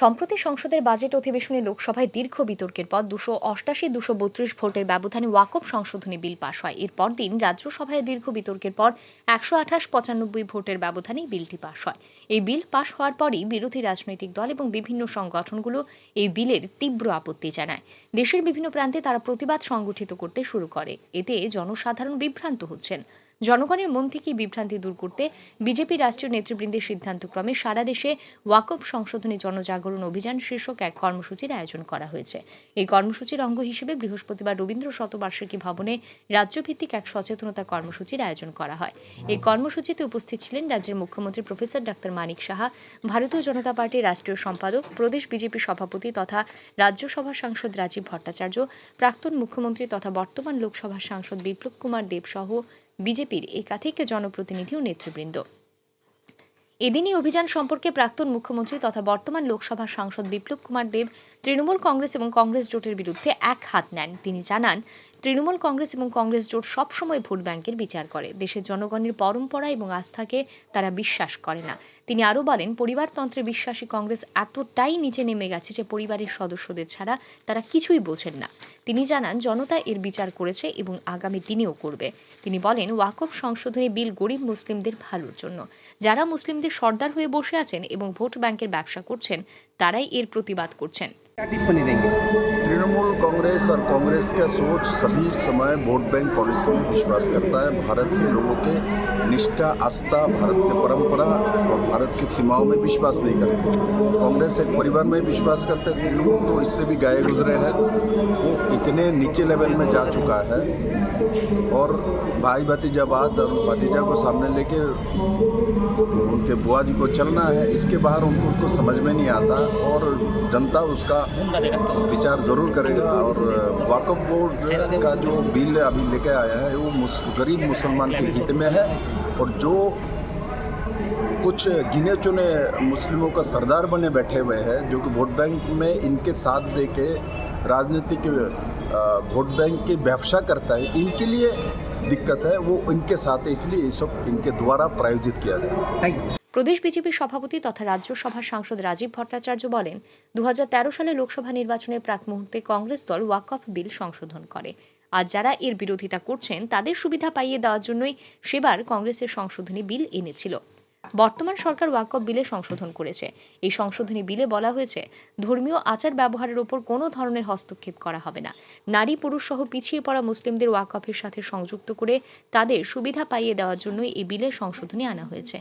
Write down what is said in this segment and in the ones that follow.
সম্প্রতি সংসদের বাজেট অধিবেশনে লোকসভায় দীর্ঘ বিতর্কের পর দুশো অষ্টাশি, দুশো বত্রিশ ভোটের ব্যবধানে ওয়াকফ সংশোধনী বিল পাশ হয়। এর পরদিন রাজ্যসভায় দীর্ঘ বিতর্কের পর একশো আঠাশ, পঁচানব্বই ভোটের ব্যবধানে বিলটি পাশ হয়। এই বিল পাশ হওয়ার পরই বিরোধী রাজনৈতিক দল এবং বিভিন্ন সংগঠনগুলো এই বিলের তীব্র আপত্তি জানায়। দেশের বিভিন্ন প্রান্তে তারা প্রতিবাদ সংগঠিত করতে শুরু করে। এতে জনসাধারণ বিভ্রান্ত হচ্ছেন। জনগণের মন থেকে বিভ্রান্তি দূর করতে বিজেপি রাষ্ট্রীয় নেতৃবৃন্দের সিদ্ধান্তক্রমে সারা দেশে ওয়াকফ সংশোধনী জনজাগরণ অভিযান শীর্ষক এক কর্মসূচির আয়োজন করা হয়েছে। এই কর্মসূচির অঙ্গ হিসেবে বৃহস্পতিবার রবীন্দ্র শতবার্ষিকী ভবনে রাজ্যভিত্তিক এক সচেতনতা কর্মসূচির আয়োজন করা হয়। এই কর্মসূচিতে উপস্থিত ছিলেন রাজ্যের মুখ্যমন্ত্রী প্রফেসর ডাক্তার মানিক সাহা, ভারতীয় জনতা পার্টির রাষ্ট্রীয় সম্পাদক, প্রদেশ বিজেপি সভাপতি তথা রাজ্যসভা সাংসদ রাজীব ভট্টাচার্য, প্রাক্তন মুখ্যমন্ত্রী তথা বর্তমান লোকসভার সাংসদ বিপ্লব কুমার দেব সহ বিজেপির একাধিক জনপ্রতিনিধি ও নেতৃবৃন্দ। এদিনই অভিযান সম্পর্কে প্রাক্তন মুখ্যমন্ত্রী তথা বর্তমান লোকসভার সাংসদ বিপ্লব কুমার দেব, তৃণমূল কংগ্রেস এবং কংগ্রেস জোটের বিরুদ্ধে এক হাত নেন। তিনি জানান, তৃণমূল কংগ্রেস এবং কংগ্রেস জোট সবসময় ভোট ব্যাংকের বিচার করে। দেশের জনগণের পরম্পরা এবং আস্থাকে তারা বিশ্বাস করে না। তিনি আরও বলেন, পরিবারতন্ত্রে বিশ্বাসী কংগ্রেস এতটাই নিচে নেমে গেছে যে পরিবারের সদস্যদের ছাড়া তারা কিছুই বোঝেন না। তিনি জানান, জনতা এর বিচার করেছে এবং আগামী দিনেও করবে। তিনি বলেন, ওয়াকফ সংশোধনী বিল গরিব মুসলিমদের ভালোর জন্য। যারা মুসলিমদের সর্দার হয়ে বসে আছেন এবং ভোট ব্যাংকের ব্যবসা করছেন তারাই এর প্রতিবাদ করছেন। क्या टिप्पणी देंगे तृणमूल कांग्रेस और कांग्रेस का सोच सभी समय वोट बैंक पॉलिसी में विश्वास करता है। भारत के लोगों के निष्ठा, आस्था, भारत की परंपरा और भारत की सीमाओं में विश्वास नहीं करते। कांग्रेस एक परिवार में विश्वास करते, तृणमूल तो इससे भी गए गुजरे हैं। वो इतने नीचे लेवल में जा चुका है और भाई भतीजाबाद और भतीजा को सामने लेके उनके बुआ जी को चलना है, इसके बाहर उनको समझ में नहीं आता और जनता उसका विचार ज़रूर करेगा और वाकफ बोर्ड का जो बिल अभी लेके आया है वो मुस, गरीब मुसलमान के हित में है और जो कुछ गिने चुने मुस्लिमों का सरदार बने बैठे हुए हैं जो कि वोट बैंक में इनके साथ दे के राजनीतिक वोट बैंक की व्यवसा करता है इनके लिए दिक्कत है वो इनके साथ है इसलिए ये सब इनके द्वारा प्रायोजित किया जाए थैंक्स প্রদেশ বিজেপির সভাপতি তথা রাজ্যসভার সাংসদ রাজীব ভট্টাচার্য বলেন দু সালে লোকসভা নির্বাচনের প্রাক মুহূর্তে কংগ্রেস দল ওয়াকফ বিল সংশোধন করে। আর যারা এর বিরোধিতা করছেন, তাদের সুবিধা পাইয়ে দেওয়ার জন্যই সেবার কংগ্রেসের সংশোধনী বিল এনেছিল। বর্তমান সরকার ওয়াকফ বিলে সংশোধন করেছে। এই সংশোধনী বিলে বলা হয়েছে, ধর্মীয় আচার ব্যবহারের ওপর কোনো ধরনের হস্তক্ষেপ করা হবে না। নারী পুরুষ সহ পিছিয়ে পড়া মুসলিমদের ওয়াকফের সাথে সংযুক্ত করে তাদের সুবিধা পাইয়ে দেওয়ার জন্যই এই বিলে সংশোধনী আনা হয়েছে।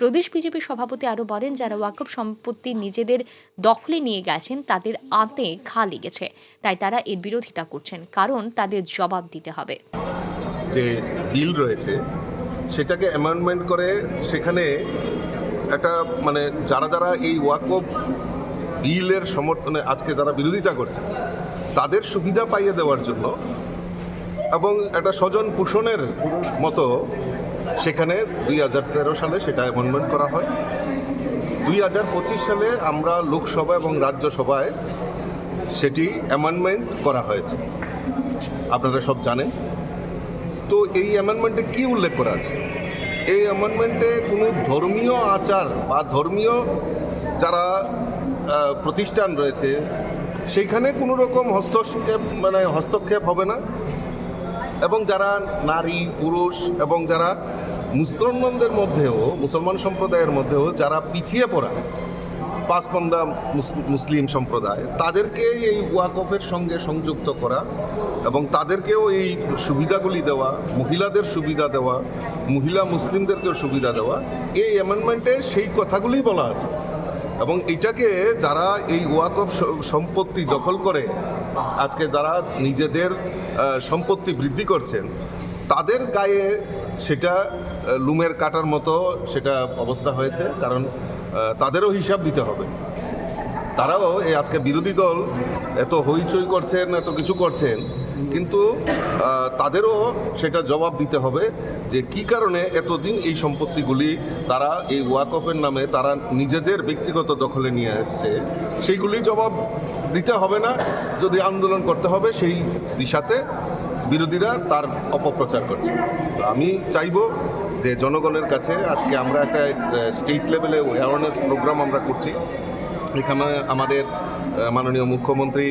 প্রদেশ বিজেপি সভাপতি আরও বলেন, যারা ওয়াকফ সম্পত্তি নিজেদের দখলে নিয়ে গেছেন, তাদের আঁতে ঘা লেগেছে। তাই তারা এর বিরোধিতা করছেন, কারণ তাদের জবাব দিতে হবে। যে বিল রয়েছে, সেটাকে অ্যামেন্ডমেন্ট করে সেখানে একটা মানে যারা যারা এই ওয়াকফ বিলের সমর্থনে আজকে যারা বিরোধিতা করছে, তাদের সুবিধা পাইয়ে দেওয়ার জন্য এবং একটা স্বজন পোষণের মতো সেখানে দুই হাজার তেরো সালে সেটা অ্যামেন্ডমেন্ট করা হয়। দুই হাজার পঁচিশ সালে আমরা লোকসভা এবং রাজ্যসভায় সেটি অ্যামেন্ডমেন্ট করা হয়েছে। আপনারা সব জানেন। তো এই অ্যামেন্ডমেন্টে কি উল্লেখ করা আছে? এই অ্যামেন্ডমেন্টে কোনো ধর্মীয় আচার বা ধর্মীয় যারা প্রতিষ্ঠান রয়েছে, সেইখানে কোনো রকম হস্তক্ষেপ মানে হস্তক্ষেপ হবে না। এবং যারা নারী, পুরুষ এবং যারা মুসলমানদের মধ্যেও, মুসলমান সম্প্রদায়ের মধ্যেও যারা পিছিয়ে পড়া পাঁচপন্দা মুসলিম সম্প্রদায় তাদেরকে এই ওয়াকফের সঙ্গে সংযুক্ত করা এবং তাদেরকেও এই সুবিধাগুলি দেওয়া, মহিলাদের সুবিধা দেওয়া, মহিলা মুসলিমদেরকেও সুবিধা দেওয়া, এই অ্যামেন্ডমেন্টে সেই কথাগুলি বলা আছে। এবং এটাকে যারা এই ওয়াকফ সম্পত্তি দখল করে, আজকে যারা নিজেদের সম্পত্তি বৃদ্ধি করছেন, তাদের গায়ে সেটা লুমের কাটার মতো সেটা অবস্থা হয়েছে, কারণ তাদেরও হিসাব দিতে হবে। তারাও এই আজকে বিরোধী দল এত হইচই করছেন, এত কিছু করছেন, কিন্তু তাদেরও সেটা জবাব দিতে হবে যে কি কারণে এতদিন এই সম্পত্তিগুলি তারা এই ওয়াকফের নামে তারা নিজেদের ব্যক্তিগত দখলে নিয়ে এসছে, সেইগুলি জবাব দিতে হবে না। যদি আন্দোলন করতে হবে, সেই দিশাতে বিরোধীরা তার অপপ্রচার করছে। আমি চাইব যে জনগণের কাছে আজকে আমরা একটা স্টেট লেভেলে অ্যাওয়ারনেস প্রোগ্রাম আমরা করছি। এখানে আমাদের মাননীয় মুখ্যমন্ত্রী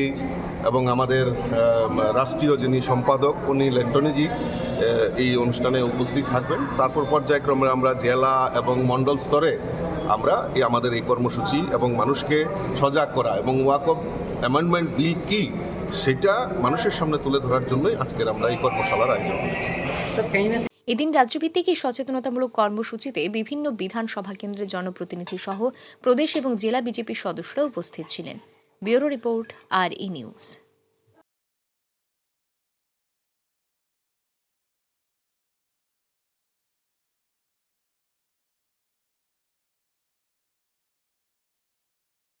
এবং আমাদের রাষ্ট্রীয় যিনি সম্পাদক, উনি লেন্টনিজি এই অনুষ্ঠানে উপস্থিত থাকবেন। তারপর পর্যায়ক্রমে আমরা জেলা এবং মণ্ডল স্তরে আমরা এই আমাদের এই কর্মসূচি এবং মানুষকে সজাগ করা এবং ওয়াক অফ অ্যামেন্ডমেন্ট বিল কী, সেটা মানুষের সামনে তুলে ধরার জন্যই আজকের আমরা এই কর্মশালার আয়োজন করেছি। এদিন রাজ্যভিত্তিক এই সচেতনতামূলক কর্মসূচিতে বিভিন্ন বিধানসভা কেন্দ্রের জনপ্রতিনিধি সহ প্রদেশ এবং জেলা বিজেপির সদস্যরা উপস্থিত ছিলেন। Bureau report, R E news.